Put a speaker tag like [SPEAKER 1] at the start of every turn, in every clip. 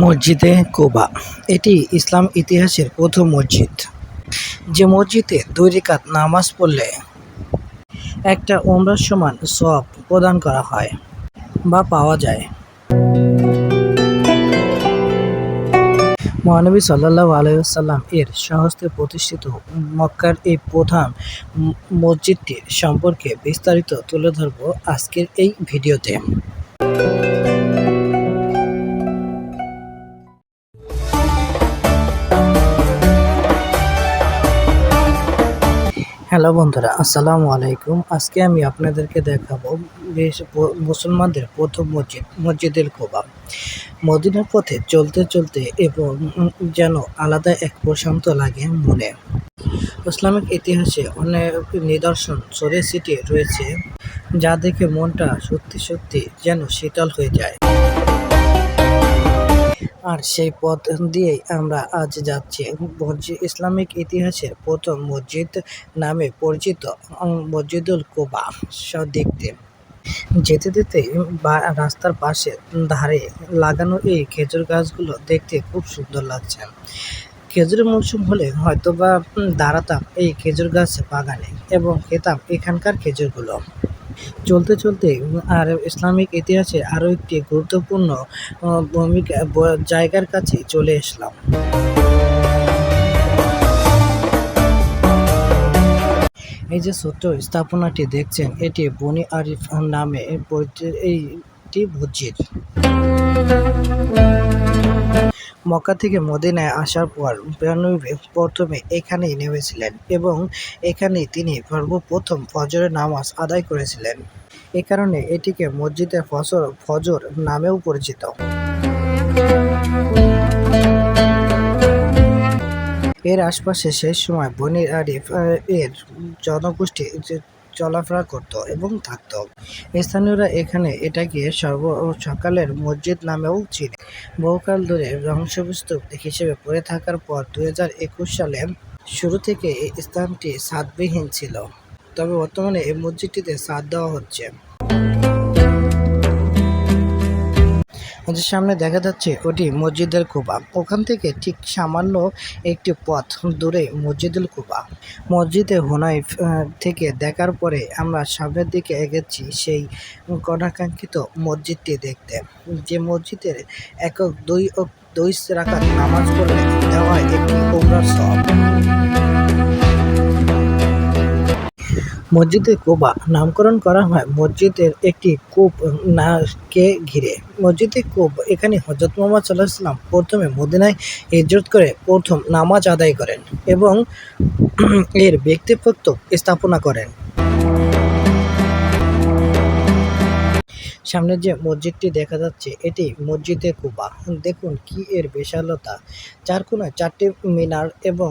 [SPEAKER 1] মসজিদে কোবা। এটি ইসলাম ইতিহাসের প্রথম মসজিদ। যে মসজিদে দুই রেখাত নামাজ পড়লে একটা ওমরার সমান সব প্রদান করা হয় বা পাওয়া যায়। মহানবী সাল্লাহ আলাইসাল্লাম এর সহস্তে প্রতিষ্ঠিত মক্কার এই প্রধান মসজিদটির সম্পর্কে বিস্তারিত তুলে ধরব আজকের এই ভিডিওতে। হ্যালো বন্ধুরা, আসসালামু আলাইকুম। আজকে আমি আপনাদেরকে দেখাবো বেশ মুসলমানদের প্রথম মসজিদ, মসজিদুল কোবা। মদিনার পথে চলতে চলতে এবং যেন আলাদা এক প্রশান্ত লাগে মনে। ইসলামিক ইতিহাসে অনেক নিদর্শন ছড়িয়ে ছিটিয়ে রয়েছে, যা দেখে মনটা সত্যি সত্যি যেন শীতল হয়ে যায়। আর সেই পথ দিয়েই আমরা আজ যাচ্ছি। মসজিদ ইসলামিক ইতিহাসের প্রথম মসজিদ নামে পরিচিত মসজিদুল কোবা। দেখতে যেতে যেতে বা, রাস্তার পাশে ধারে লাগানো এই খেজুর গাছগুলো দেখতে খুব সুন্দর লাগছে। খেজুরের মৌসুম হলে হয়তো বা দাঁড়াতাম এই খেজুর গাছ বাগানে এবং খেতাম এখানকার খেজুরগুলো। চলতে চলতে আর ইসলামিক ইতিহাসে আরও একটি গুরুত্বপূর্ণ ভূমিকা জায়গার কাছে চলে আসলাম। এই যে ছোট্ট স্থাপনাটি দেখছেন, এটি বনি আরিফ নামে পরিচিত এইটি মসজিদ। মক্কা থেকে মদিনায় আসার পর প্রথমে এখানেই নেমেছিলেন এবং এখানেই তিনি সর্বপ্রথম ফজরের নামাজ আদায় করেছিলেন। এ কারণে এটিকে মসজিদে ফজর ফজর নামেও পরিচিত। এর আশপাশে সেই সময় বনি আরিফ এর জনগোষ্ঠী চলাফেরা করত এবং থাকত। স্থানীয়রা এখানে এটাকে সর্ব সকালের মসজিদ নামেও চিনে। বহুকাল ধরে ধ্বংসস্তূপ হিসেবে পড়ে থাকার পর দু হাজার একুশ সালে শুরু থেকে এই স্থানটি স্বাদবিহীন ছিল। তবে বর্তমানে এই মসজিদটিতে স্বাদ দেওয়া হচ্ছে। আমাদের সামনে দেখা যাচ্ছে ওটি মসজিদের কুবা ওখান থেকে ঠিক সামান্য একটি পথ দূরে মসজিদুল কুবা মসজিদে হুনাইফ থেকে দেখার পরে আমরা সামনের দিকে এগেছি সেই কণাকাঙ্ক্ষিত মসজিদটি দেখতে। যে মসজিদের একক দুই দুই রাকাত নামাজ পড়লে দেওয়া হয় একটি উমরার সব মসজিদে কোবা নামকরণ করা হয়। মসজিদের একটি কূপ না কে ঘিরে। মসজিদে কূপ এখানে হজরত মোহাম্মদ সাল্লাহ সাল্লাম প্রথমে মদিনায় ইজ্জত করে প্রথম নামাজ আদায় করেন এবং এর ব্যক্তিত্ব স্থাপনা করেন। সামনে যে মসজিদটি দেখা যাচ্ছে, এটি মসজিদে কুবা। দেখুন কি এর বিশালতা। চার কোনায় চারটি মিনার এবং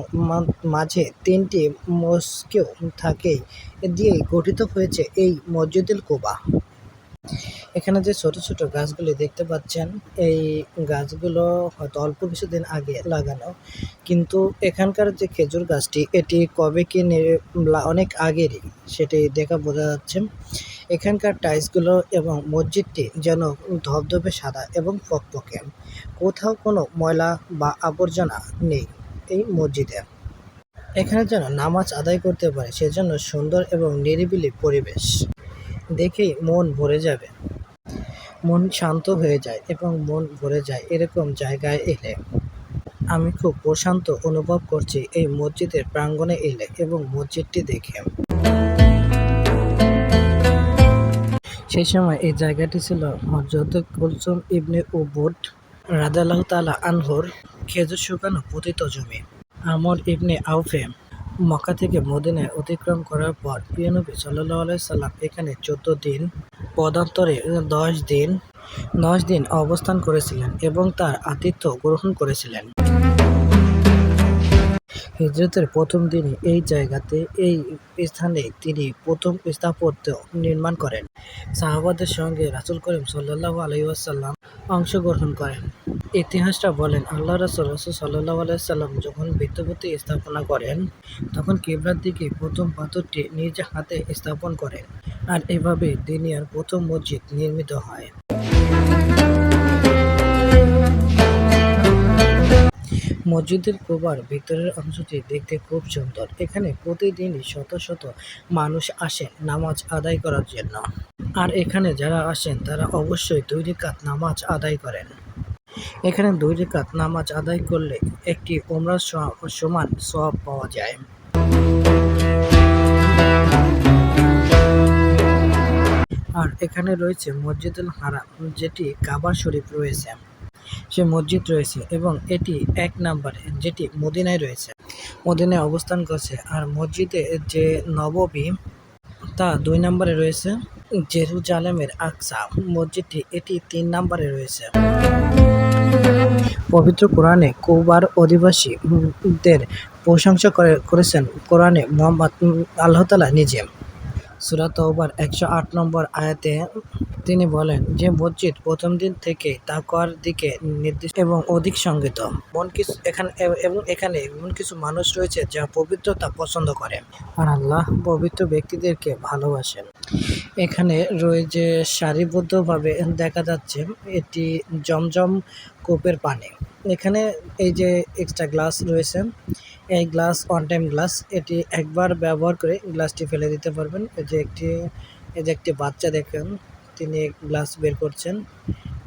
[SPEAKER 1] মাঝে তিনটি মস্কেও থাকে দিয়েই গঠিত হয়েছে এই মসজিদুল কুবা। এখানে যে ছোট ছোট গাছগুলি দেখতে পাচ্ছেন, এই গাছগুলো হয়তো অল্প কিছুদিন আগে লাগানো, কিন্তু এখানকার যে খেজুর গাছটি, এটি কবে কি অনেক আগেরই, সেটি দেখা বোঝা যাচ্ছে। এখানকার টাইলসগুলো এবং মসজিদটি যেন ধবধবে সাদা এবং ফকফকে কোথাও কোনো ময়লা বা আবর্জনা নেই এই মসজিদে। এখানে যেন নামাজ আদায় করতে পারে সেজন্য সুন্দর এবং নিরিবিলি পরিবেশ। দেখেই মন ভরে যাবে। মন শান্ত হয়ে যায় এবং মন ভরে যায় এরকম জায়গায় এলে। আমি খুব প্রশান্ত অনুভব করছি এই মসজিদের প্রাঙ্গণে এলে এবং মসজিদটি দেখে। সেই সময় এই জায়গাটি ছিল হজরত কুলসুম ইবনে উবুদ রাদাল্লাহ তালা আনহুর খেজুর শুকানো পতিত জমি। আমর ইবনে আউফে মক্কা থেকে মদিনায় অতিক্রম করার পর পিয়ানবী সাল্লাহ সাল্লাম এখানে চোদ্দ দিন, পদান্তরে দশ দিন দশ দিন অবস্থান করেছিলেন এবং তার আতিথ্য গ্রহণ করেছিলেন। হিজরতের প্রথম দিনে এই জায়গাতে, এই স্থানে তিনি প্রথম স্থাপত্য নির্মাণ করেন। সাহাবাদের সঙ্গে রাসুল করিম সাল্লাহ আলহিউসাল্লাম অংশগ্রহণ করেন। ইতিহাসটা বলেন, আল্লাহ রাসুল রসুল সাল্লাহ আলাইসাল্লাম যখন বিদ্যুপতি স্থাপনা করেন, তখন কিবলার দিকে প্রথম পাথরটি নিজ হাতে স্থাপন করেন। আর এভাবে দিনিয়ার প্রথম মসজিদ নির্মিত হয়। মসজিদের কুবার ভিতরের অংশটি দেখতে খুব সুন্দর। এখানে প্রতিদিনই শত শত মানুষ আসেন নামাজ আদায় করার জন্য। আর এখানে যারা আসেন, তারা অবশ্যই দুই রেখাত নামাজ আদায় করেন। এখানে দুই রেখাত নামাজ আদায় করলে একটি ওমরার স- সমান সওয়াব পাওয়া যায়। আর এখানে রয়েছে মসজিদুল হারাম, যেটি কাবা শরীফ রয়েছে। সে মসজিদ রয়েছে এবং এটি এক নম্বরে, যেটি মদিনায় রয়েছে। মদিনায় অবস্থান করছে। আর মসজিদে যে নববী, তা দুই নম্বরে রয়েছে। জেরুজালেমের আকসা, মসজিদটি এটি তিন নম্বরে রয়েছে। পবিত্র কোরআনে কুবার অধিবাসীদের প্রশংসা করে, করেছেন কোরআনে মোহাম্মদ আল্লাহ তালা নিজে। সুরাত তওবার একশো আট নম্বর আয়াতে তিনি বলেন যে মসজিদ প্রথম দিন থেকে তাকওয়ার দিকে নির্দেশ এবং অধিক সংগীত মন কিছু এখানে এবং এখানে এমন কিছু মানুষ রয়েছে যা পবিত্রতা পছন্দ করে। আর আল্লাহ পবিত্র ব্যক্তিদেরকে ভালোবাসেন। এখানে রয়েছে সারিবদ্ধভাবে দেখা যাচ্ছে এটি জমজম কূপের পানি। এখানে এই যে এক্সট্রা গ্লাস রয়েছে, এই গ্লাস ওয়ান টাইম গ্লাস এটি একবার ব্যবহার করে গ্লাসটি ফেলে দিতে পারবেন। এই যে একটি এই যে একটি বাচ্চা দেখেন তিনি গ্লাস বের করছেন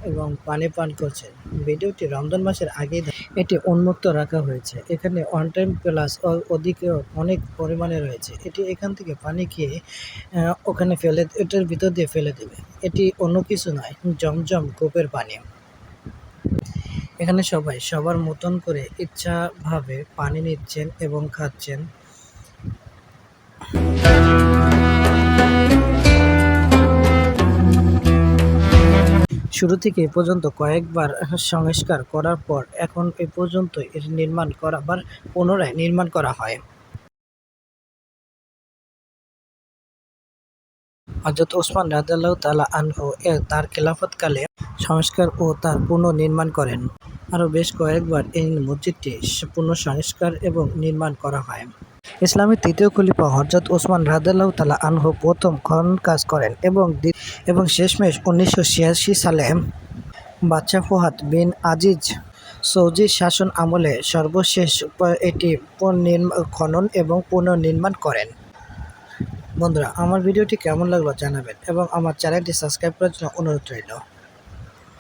[SPEAKER 1] এবং পানি পান করছেন। ভিডিওটি রমজান মাসের আগেই দে- এটি উন্মুক্ত রাখা হয়েছে। এখানে ওয়ান টাইম প্লাস ওদিকেও অনেক পরিমাণে রয়েছে। এটি এখান থেকে পানি খেয়ে ওখানে ফেলে, এটার ভিতর দিয়ে ফেলে দেবে। এটি অন্য কিছু নয়, জমজম কূপের পানি। এখানে সবাই সবার মতন করে ইচ্ছাভাবে পানি নিচ্ছেন এবং খাচ্ছেন। শুরু থেকে এ পর্যন্ত কয়েকবার সংস্কার করার পর এখন এ পর্যন্ত এর নির্মাণ করা আবার পুনরায় নির্মাণ করা হয়। হজরত ওসমান রাজাল্লাহ তালা আনহু এ তার খেলাফতকালে সংস্কার ও তার পুনর্নির্মাণ করেন। আরও বেশ কয়েকবার এই মসজিদটি পুনঃসংস্কার এবং নির্মাণ করা হয়। ইসলামের তৃতীয় খলিফা হজরত ওসমান রাজাল্লাহ তালা আনহু প্রথম খনন কাজ করেন এবং দ্বি- এবং শেষমেশ উনিশশো ছিয়াশি সালে বাদশা ফুহাদ বিন আজিজ সৌজির শাসন আমলে সর্বশেষ এটি খনন এবং পুনর্নির্মাণ করেন। বন্ধুরা, আমার ভিডিওটি কেমন লাগল জানাবেন এবং আমার চ্যানেলটি সাবস্ক্রাইব করার জন্য অনুরোধ রইল।